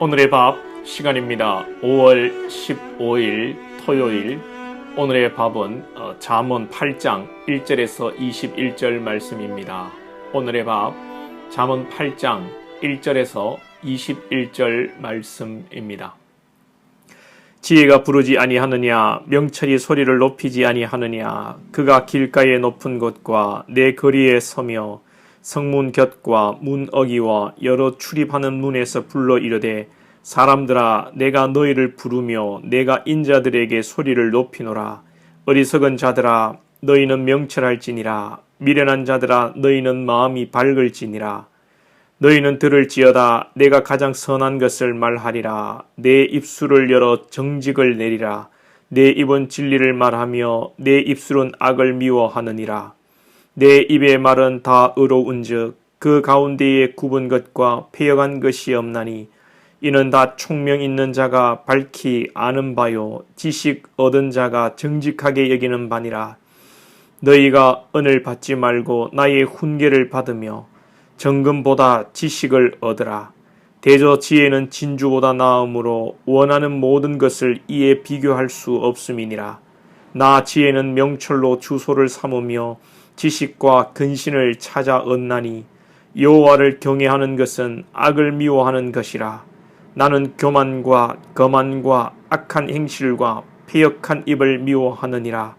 오늘의 밥 시간입니다. 5월 15일 토요일 오늘의 밥은 어, 잠언 8장 1절에서 21절 말씀입니다. 오늘의 밥 잠언 8장 1절에서 21절 말씀입니다. 지혜가 부르지 아니하느냐 명철이 소리를 높이지 아니하느냐 그가 길가의 높은 곳과 내 거리에 서며 성문 곁과 문 어기와 여러 출입하는 문에서 불러 이르되 사람들아 내가 너희를 부르며 내가 인자들에게 소리를 높이노라. 어리석은 자들아 너희는 명철할지니라. 미련한 자들아 너희는 마음이 밝을지니라. 너희는 들을지어다 내가 가장 선한 것을 말하리라. 내 입술을 열어 정직을 내리라. 내 입은 진리를 말하며 내 입술은 악을 미워하느니라 내 입의 말은 다 의로운즉 그 가운데에 굽은 것과 폐역한 것이 없나니 이는 다 총명 있는 자가 밝히 아는 바요 지식 얻은 자가 정직하게 여기는 바니라. 너희가 은을 받지 말고 나의 훈계를 받으며 정금보다 지식을 얻으라. 대저 지혜는 진주보다 나음으로 원하는 모든 것을 이에 비교할 수 없음이니라. 나 지혜는 명철로 주소를 삼으며 지식과 근신을 찾아 얻나니 여호와를 경외하는 것은 악을 미워하는 것이라. 나는 교만과 거만과 악한 행실과 폐역한 입을 미워하느니라.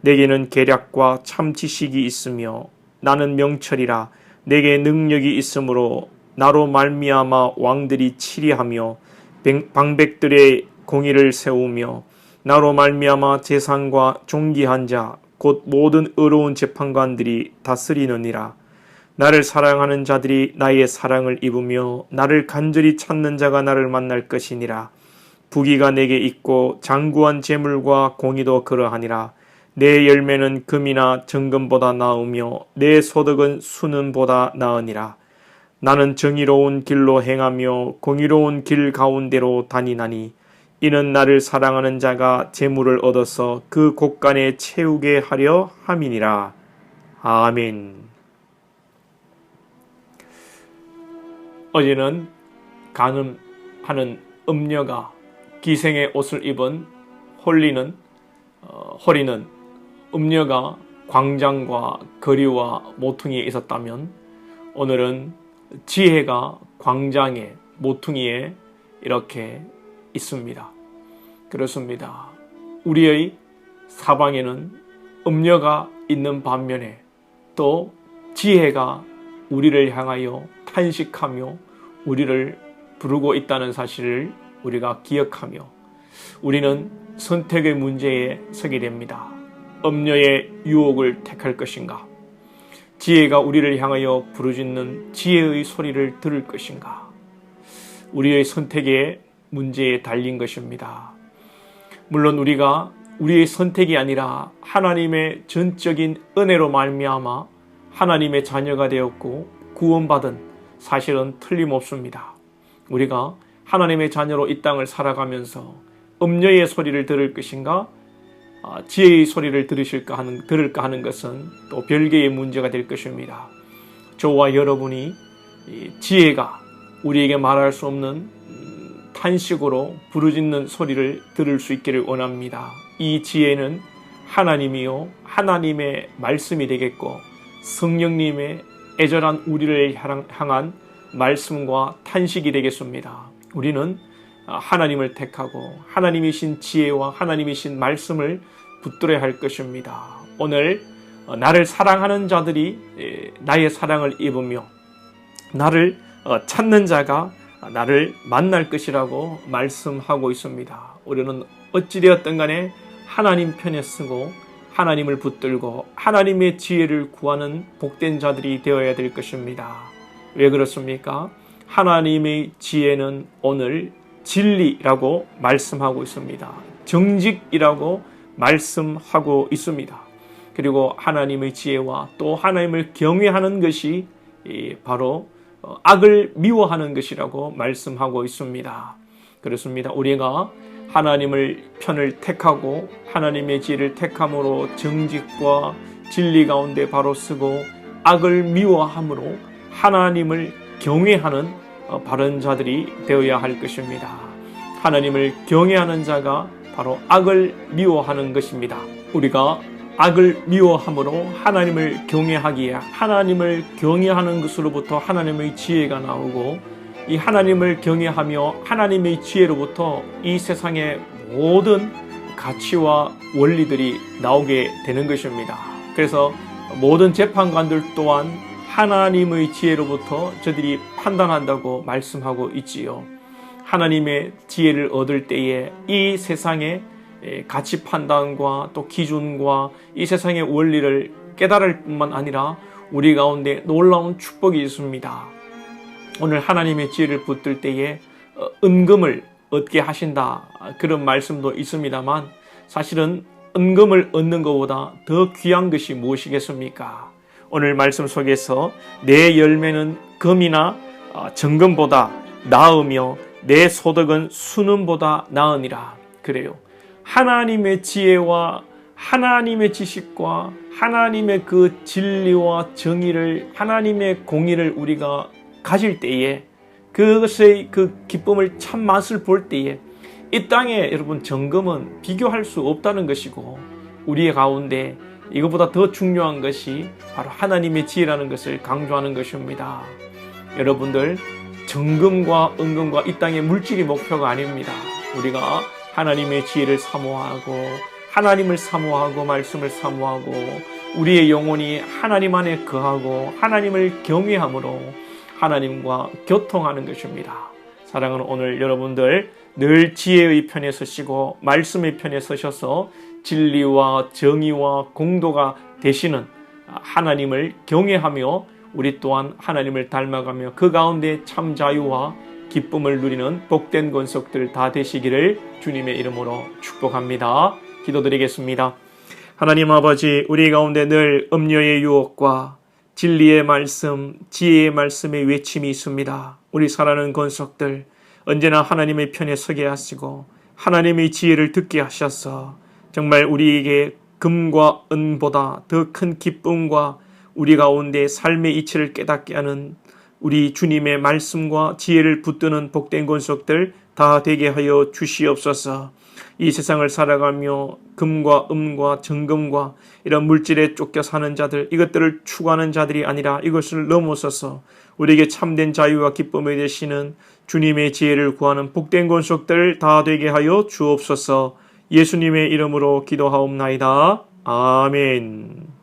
내게는 계략과 참 지식이 있으며 나는 명철이라. 내게 능력이 있으므로 나로 말미암아 왕들이 치리하며 방백들의 공의를 세우며 나로 말미암아 재산과 존귀한 자 곧 모든 의로운 재판관들이 다스리느니라. 나를 사랑하는 자들이 나의 사랑을 입으며 나를 간절히 찾는 자가 나를 만날 것이니라. 부귀가 내게 있고 장구한 재물과 공의도 그러하니라. 내 열매는 금이나 정금보다 나으며 내 소득은 수는보다 나으니라. 나는 정의로운 길로 행하며 공의로운 길 가운데로 다니나니 이는 나를 사랑하는 자가 재물을 얻어서 그 곳간에 채우게 하려 함이니라. 아멘. 어제는 가늠하는 음녀가 기생의 옷을 입은 홀리는 어, 홀리는 음녀가 광장과 거리와 모퉁이에 있었다면 오늘은 지혜가 광장에 모퉁이에 이렇게 있습니다. 그렇습니다. 우리의 사방에는 음녀가 있는 반면에 또 지혜가 우리를 향하여 탄식하며 우리를 부르고 있다는 사실을 우리가 기억하며 우리는 선택의 문제에 서게 됩니다. 음녀의 유혹을 택할 것인가? 지혜가 우리를 향하여 부르짖는 지혜의 소리를 들을 것인가? 우리의 선택에 문제에 달린 것입니다. 물론 우리가 우리의 선택이 아니라 하나님의 전적인 은혜로 말미암아 하나님의 자녀가 되었고 구원받은 사실은 틀림없습니다. 우리가 하나님의 자녀로 이 땅을 살아가면서 음녀의 소리를 들을 것인가 아, 지혜의 소리를 들으실까 하는 들을까 하는 것은 또 별개의 문제가 될 것입니다. 저와 여러분이 지혜가 우리에게 말할 수 없는 탄식으로 부르짖는 소리를 들을 수 있기를 원합니다. 이 지혜는 하나님이요 하나님의 말씀이 되겠고 성령님의 애절한 우리를 향한 말씀과 탄식이 되겠습니다. 우리는 하나님을 택하고 하나님이신 지혜와 하나님이신 말씀을 붙들어야 할 것입니다. 오늘 나를 사랑하는 자들이 나의 사랑을 입으며 나를 찾는 자가 나를 만날 것이라고 말씀하고 있습니다. 우리는 어찌되었든 간에 하나님 편에 쓰고 하나님을 붙들고 하나님의 지혜를 구하는 복된 자들이 되어야 될 것입니다. 왜 그렇습니까? 하나님의 지혜는 오늘 진리라고 말씀하고 있습니다. 정직이라고 말씀하고 있습니다. 그리고 하나님의 지혜와 또 하나님을 경외하는 것이 바로 어, 악을 미워하는 것이라고 말씀하고 있습니다. 그렇습니다. 우리가 하나님을 편을 택하고 하나님의 지혜를 택함으로 정직과 진리 가운데 바로 쓰고 악을 미워함으로 하나님을 경외하는 어, 바른 자들이 되어야 할 것입니다. 하나님을 경외하는 자가 바로 악을 미워하는 것입니다. 우리가 악을 미워함으로 하나님을 경외하기에 하나님을 경외하는 것으로부터 하나님의 지혜가 나오고 이 하나님을 경외하며 하나님의 지혜로부터 이 세상의 모든 가치와 원리들이 나오게 되는 것입니다. 그래서 모든 재판관들 또한 하나님의 지혜로부터 저들이 판단한다고 말씀하고 있지요. 하나님의 지혜를 얻을 때에 이 세상의 에, 가치 판단과 또 기준과 이 세상의 원리를 깨달을 뿐만 아니라 우리 가운데 놀라운 축복이 있습니다. 오늘 하나님의 지혜를 붙들 때에 어, 은금을 얻게 하신다 그런 말씀도 있습니다만 사실은 은금을 얻는 것보다 더 귀한 것이 무엇이겠습니까? 오늘 말씀 속에서 내 열매는 금이나 어, 정금보다 나으며 내 소득은 수능보다 나으니라 그래요. 하나님의 지혜와 하나님의 지식과 하나님의 그 진리와 정의를 하나님의 공의를 우리가 가질 때에 그것의 그 기쁨을 참 맛을 볼 때에 이 땅에 여러분 정금은 비교할 수 없다는 것이고 우리의 가운데 이것보다 더 중요한 것이 바로 하나님의 지혜라는 것을 강조하는 것입니다. 여러분들 정금과 은금과 이 땅의 물질이 목표가 아닙니다. 우리가 하나님의 지혜를 사모하고 하나님을 사모하고 말씀을 사모하고 우리의 영혼이 하나님 안에 거하고 하나님을 경외함으로 하나님과 교통하는 것입니다. 사랑하는 오늘 여러분들 늘 지혜의 편에 서시고 말씀의 편에 서셔서 진리와 정의와 공도가 되시는 하나님을 경외하며 우리 또한 하나님을 닮아가며 그 가운데 참 자유와 기쁨을 누리는 복된 권속들 다 되시기를 주님의 이름으로 축복합니다. 기도드리겠습니다. 하나님 아버지, 우리 가운데 늘 음료의 유혹과 진리의 말씀, 지혜의 말씀의 외침이 있습니다. 우리 살아는 권속들 언제나 하나님의 편에 서게 하시고 하나님의 지혜를 듣게 하셔서 정말 우리에게 금과 은보다 더 큰 기쁨과 우리 가운데 삶의 이치를 깨닫게 하는 우리 주님의 말씀과 지혜를 붙드는 복된 권속들 다 되게 하여 주시옵소서. 이 세상을 살아가며 금과 음과 정금과 이런 물질에 쫓겨 사는 자들 이것들을 추구하는 자들이 아니라 이것을 넘어서서 우리에게 참된 자유와 기쁨이 되시는 주님의 지혜를 구하는 복된 권속들 다 되게 하여 주옵소서. 예수님의 이름으로 기도하옵나이다. 아멘.